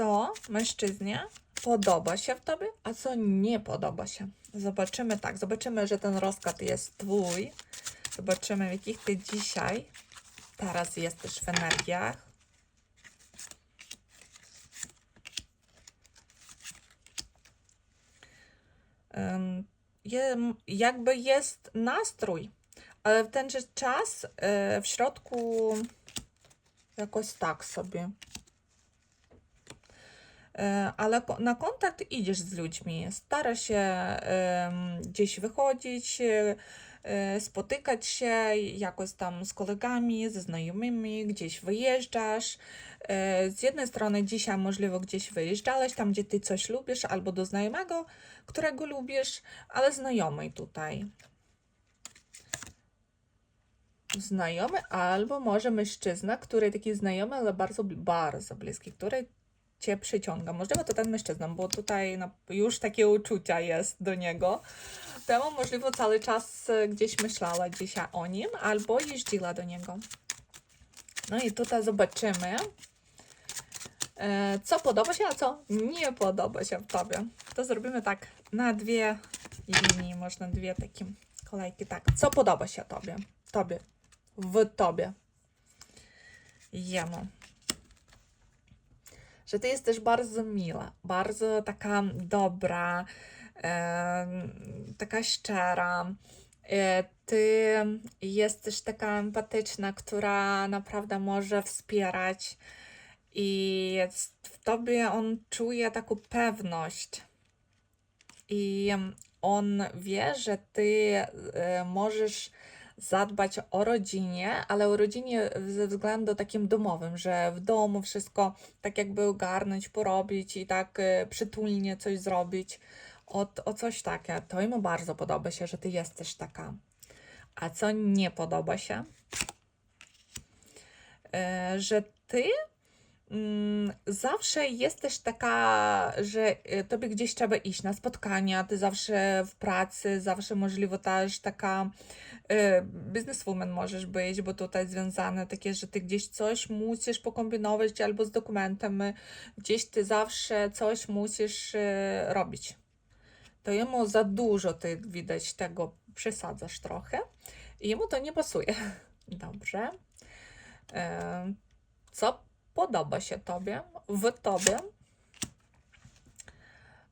co mężczyznie podoba się w tobie, a co nie podoba się. Zobaczymy tak, zobaczymy, że ten rozkład jest twój. Zobaczymy, w jakich ty dzisiaj teraz jesteś w energiach. Jakby jest nastrój, ale w ten czas e, w środku jakoś tak sobie. E, Ale na kontakt idziesz z ludźmi, starasz się gdzieś wychodzić, e, e, spotykać się jakoś tam z kolegami, ze znajomymi, gdzieś wyjeżdżasz. Z jednej strony dzisiaj możliwe gdzieś wyjeżdżałeś, tam gdzie ty coś lubisz, albo do znajomego, którego lubisz, ale znajomy tutaj. Znajomy, albo może mężczyzna, który taki znajomy, ale bardzo, bardzo bliski, który cię przyciąga. Możliwe to ten mężczyzna, bo tutaj na, już takie uczucia jest do niego. Temu możliwe cały czas e, gdzieś myślała dzisiaj o nim, albo jeździła do niego. No i tutaj zobaczymy, e, co podoba się, a co nie podoba się w tobie. To zrobimy tak na dwie linii, można dwie takie kolejki. Tak, co podoba się tobie? Tobie. W tobie. Jemu. Że ty jesteś bardzo miła, bardzo taka dobra, taka szczera. E, Ty jesteś taka empatyczna, która naprawdę może wspierać i w tobie on czuje taką pewność. I on wie, że ty e, możesz zadbać o rodzinie, ale o rodzinie ze względu takim domowym, że w domu wszystko tak jakby ogarnąć, porobić i tak e, przytulnie coś zrobić. O, o coś takie. To jemu bardzo podoba się, że ty jesteś taka. A co nie podoba się? E, że ty mm, zawsze jesteś taka, że e, tobie gdzieś trzeba iść na spotkania, ty zawsze w pracy, zawsze możliwe też taka e, bizneswoman możesz być, bo tutaj związane takie, że ty gdzieś coś musisz pokombinować albo z dokumentem, e, gdzieś ty zawsze coś musisz robić. To jemu za dużo ty widać tego przesadzasz trochę i jemu to nie pasuje. Dobrze. Co podoba się tobie, w tobie?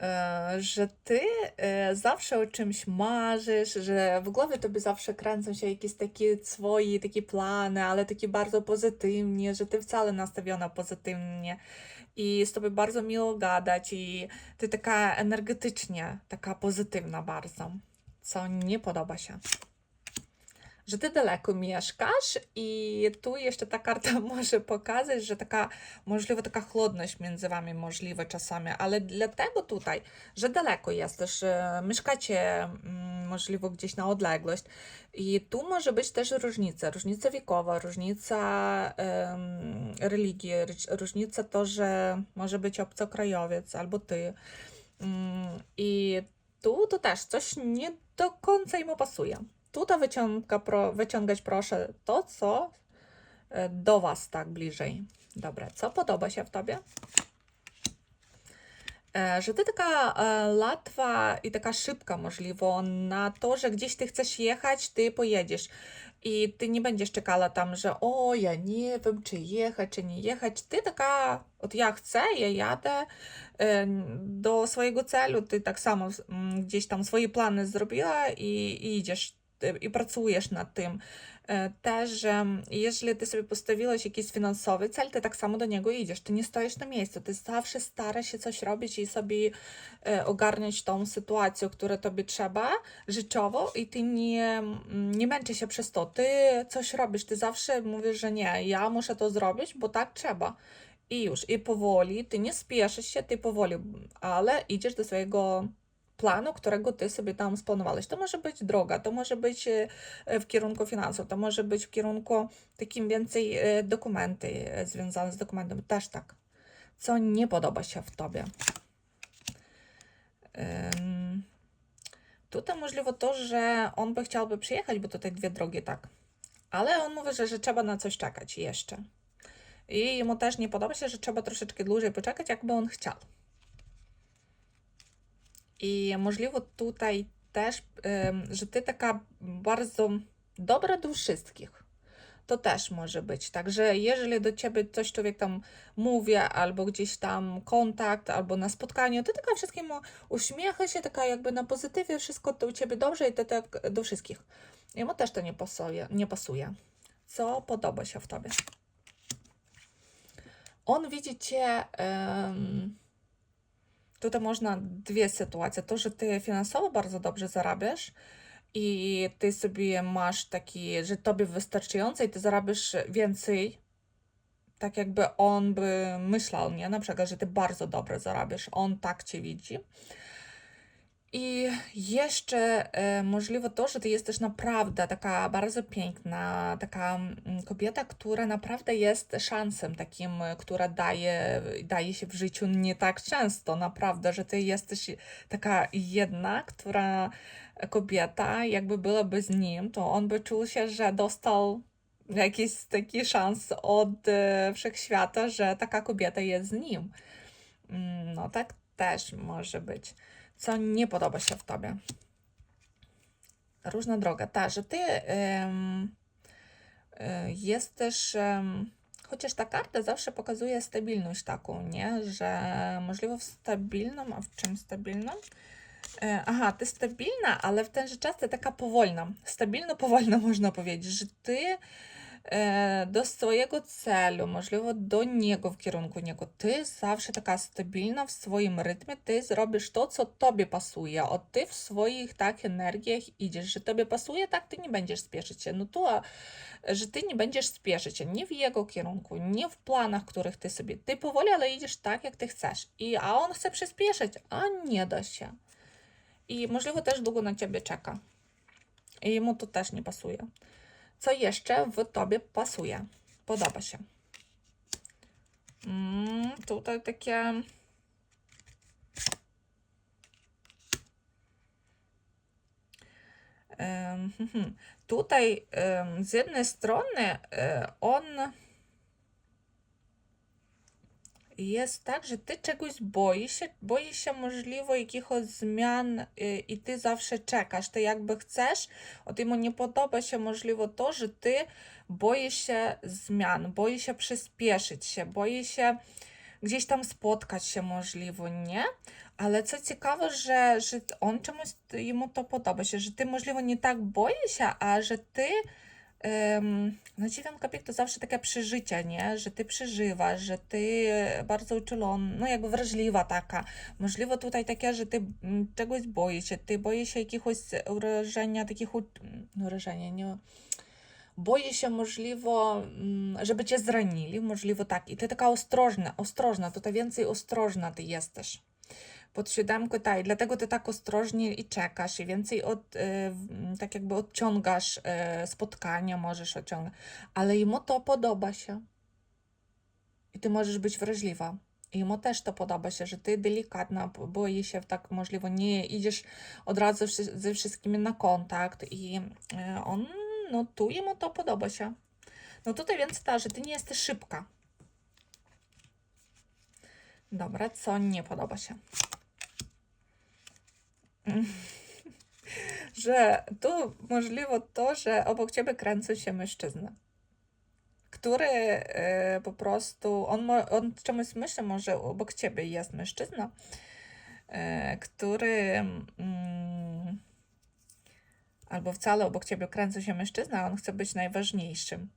E, Że ty e, zawsze o czymś marzysz, że w głowie tobie zawsze kręcą się jakieś takie swoje takie plany, ale takie bardzo pozytywnie, że ty wcale nastawiona pozytywnie i z tobą bardzo miło gadać i ty taka energetycznie, taka pozytywna bardzo, co nie podoba się że ty daleko mieszkasz i tu jeszcze ta karta może pokazać, że taka możliwa taka chłodność między wami możliwa czasami, ale dlatego tutaj, że daleko jesteś, że mieszkacie mm, możliwe gdzieś na odległość i tu może być też różnica, różnica wiekowa, różnica em, religii, róż- różnica to, że może być obcokrajowiec albo ty. Mm, i tu to też coś nie do końca mu pasuje. Tutaj wyciąga, wyciągać proszę to, co e, do Was tak bliżej. Dobra, co podoba się w Tobie? E, Że Ty taka e, łatwa i taka szybka możliwe na to, że gdzieś Ty chcesz jechać, Ty pojedziesz. I Ty nie będziesz czekała tam, że o, ja nie wiem, czy jechać, czy nie jechać. Ty taka, od ja chcę, ja jadę e, do swojego celu. Ty tak samo mm, gdzieś tam swoje plany zrobiła i, i idziesz ty- i pracujesz nad tym. E, Też, że jeżeli ty sobie postawiłeś jakiś finansowy cel, ty tak samo do niego idziesz. Ty nie stoisz na miejscu, ty zawsze starasz się coś robić i sobie e, ogarniać tą sytuację, która tobie trzeba życiowo i ty nie, nie męczy się przez to. Ty coś robisz, ty zawsze mówisz, że nie, ja muszę to zrobić, bo tak trzeba. I już, i powoli, ty nie spieszysz się, ty powoli, ale idziesz do swojego planu, którego ty sobie tam splanowałeś. To może być droga, to może być e, w kierunku finansów, to może być w kierunku takim więcej e, dokumenty e, związane z dokumentem, też tak. Co nie podoba się w tobie? Tutaj możliwe to, że on by chciałby przyjechać, bo tutaj dwie drogi tak. Ale on mówi, że, że trzeba na coś czekać jeszcze. I jemu też nie podoba się, że trzeba troszeczkę dłużej poczekać, jakby on chciał. Możliwe tutaj też, em, że ty taka bardzo dobra do wszystkich. To też może być. Także jeżeli do ciebie coś człowiek tam mówi, albo gdzieś tam kontakt, albo na spotkaniu, ty taka wszystkim uśmiecha się, taka jakby na pozytywie, wszystko to u ciebie dobrze i ty tak do wszystkich. Jemu też to nie pasuje. Nie pasuje. Co podoba się w tobie? On widzi cię. Tutaj można dwie sytuacje. To, że ty finansowo bardzo dobrze zarabiasz i ty sobie masz taki, że tobie wystarczająco i ty zarabiasz więcej, tak jakby on by myślał, nie? Na przykład, że ty bardzo dobrze zarabiasz, on tak cię widzi. I jeszcze e, możliwe to, że ty jesteś naprawdę taka bardzo piękna, taka mm, kobieta, która naprawdę jest szansem takim, e, która daje, daje się w życiu nie tak często, naprawdę, że ty jesteś taka jedna, która kobieta, jakby byłaby z nim, to on by czuł się, że dostał jakiś taki szans od e, wszechświata, że taka kobieta jest z nim. Mm, No tak też może być. Co nie podoba się w tobie? Różna droga. Ta, że ty e, jesteś, chociaż ta karta zawsze pokazuje stabilność taką, nie? Że możliwe w stabilną, a w czym stabilną? E, Aha, ty stabilna, ale w ten że czas ty taka powolna. Stabilno powolna można powiedzieć, że ty możliwe do niego, w kierunku niego, ty zawsze taka stabilna w swoim rytmie, ty zrobisz to, co tobie pasuje, a ty w swoich tak energiach idziesz, że tobie pasuje, tak ty nie będziesz spieszyć się. No to, a, że ty nie będziesz spieszyć się nie w jego kierunku, nie w planach, których ty sobie, ty powoli, ale idziesz tak, jak ty chcesz. I, a on chce przyspieszyć, a nie da się. I możliwe też długo na ciebie czeka. I jemu to też nie pasuje. Co jeszcze w tobie pasuje? Podoba się. Mm, tutaj takie. Em, mhm. Tutaj z jednej strony e, on jest tak, że ty czegoś boisz się, boisz się możliwe jakichś zmian y, i ty zawsze czekasz, ty jakby chcesz, od jemu nie podoba się możliwe to, że ty boisz się zmian, boisz się przyspieszyć się, boisz się gdzieś tam spotkać się możliwe, nie? Ale co ciekawe, że, że on czemuś jemu to podoba się, że ty możliwe nie tak boisz się, a że ty Ym, no piek to zawsze takie przeżycie, nie? Że ty przeżywasz, że ty e, bardzo uczulona, no jakby wrażliwa taka. Możliwe tutaj takie, że ty mm, czegoś boisz się, ty boisz się jakiegoś urażenia, takich, no urażenia, nie? Boisz się możliwe, mm, żeby cię zranili, możliwe tak. I ty taka ostrożna, ostrożna, tutaj więcej ostrożna ty jesteś pod siódemkę, tak, dlatego ty tak ostrożnie i czekasz, i więcej od, e, w- tak jakby odciągasz e, spotkania, możesz odciągać, ale jemu to podoba się. I ty możesz być wrażliwa. I jemu też to podoba się, że ty delikatna, boi się tak możliwe, nie idziesz od razu ze wszystkimi na kontakt i e, on, no tu jemu to podoba się. No tutaj więc ta, że ty nie jesteś szybka. Dobra, co nie podoba się? że tu możliwe to, że obok ciebie kręci się mężczyzna, który e, po prostu, on, on czemuś myśli, może obok ciebie jest mężczyzna, e, który mm, albo wcale obok ciebie kręci się mężczyzna, a on chce być najważniejszym.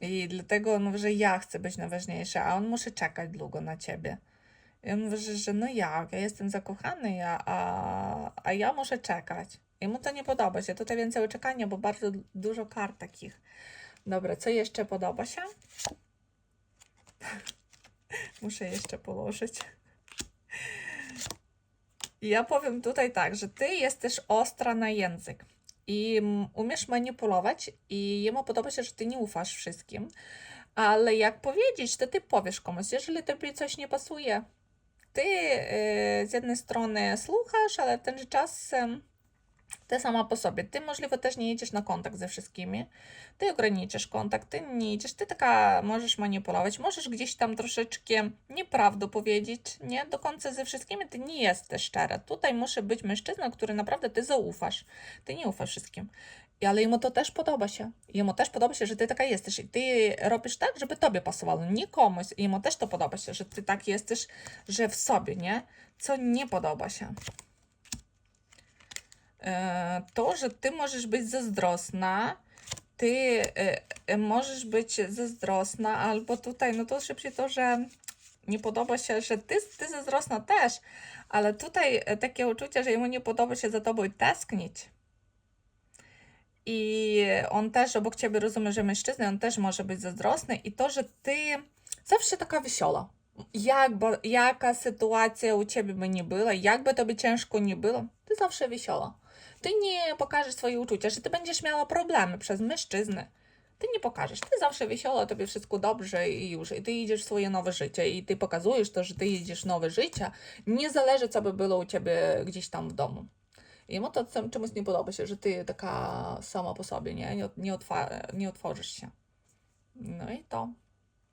I dlatego on mówi, że ja chcę być najważniejsza, a on musi czekać długo na ciebie. I on mówi, że, no jak, ja jestem zakochany, a, a, a ja muszę czekać. I mu to nie podoba się. Tutaj więcej czekania, bo bardzo du- dużo kart takich. Dobra, co jeszcze podoba się? Muszę jeszcze położyć. Ja powiem tutaj tak, że ty jesteś ostra na język i umiesz manipulować i jemu podoba się, że ty nie ufasz wszystkim, ale jak powiedzieć, to ty powiesz komuś, jeżeli tobie coś nie pasuje. E, z jednej strony słuchasz, ale w ten czas em, Ty sama po sobie. Ty, możliwe, też nie jedziesz na kontakt ze wszystkimi. Ty ograniczysz kontakt, ty nie idziesz, ty taka możesz manipulować, możesz gdzieś tam troszeczkę nieprawdę powiedzieć, nie? Do końca ze wszystkimi ty nie jesteś szczera. Tutaj musi być mężczyzna, który naprawdę ty zaufasz. Ty nie ufasz wszystkim. I- Ale jemu to też podoba się. Jemu też podoba się, że ty taka jesteś. I ty robisz tak, żeby tobie pasowało, nie. I jemu też to podoba się, że ty tak jesteś, że w sobie, nie? Co nie podoba się. E, To, że ty możesz być zazdrosna, ty e, e, możesz być zazdrosna, albo tutaj, no to szybciej to, że nie podoba się, że ty, ty zazdrosna też, ale tutaj takie uczucie, że jemu nie podoba się za tobą tęsknić. I on też obok ciebie rozumie, że mężczyzna, on też może być zazdrosny i to, że ty zawsze taka wiesiola. Jakby, jaka sytuacja u ciebie by nie była, jakby tobie ciężko nie było, ty zawsze wiesiola. Ty nie pokażesz swoje uczucia, że ty będziesz miała problemy przez mężczyznę. Ty nie pokażesz. Ty zawsze wiesiola, tobie wszystko dobrze i już. I ty idziesz w swoje nowe życie i ty pokazujesz to, że ty idziesz w nowe życie. Nie zależy, co by było u ciebie gdzieś tam w domu. Jemu to czem- czemuś nie podoba się, że ty taka sama po sobie, nie? Nie, nie, otwa- nie otworzysz się. No i to.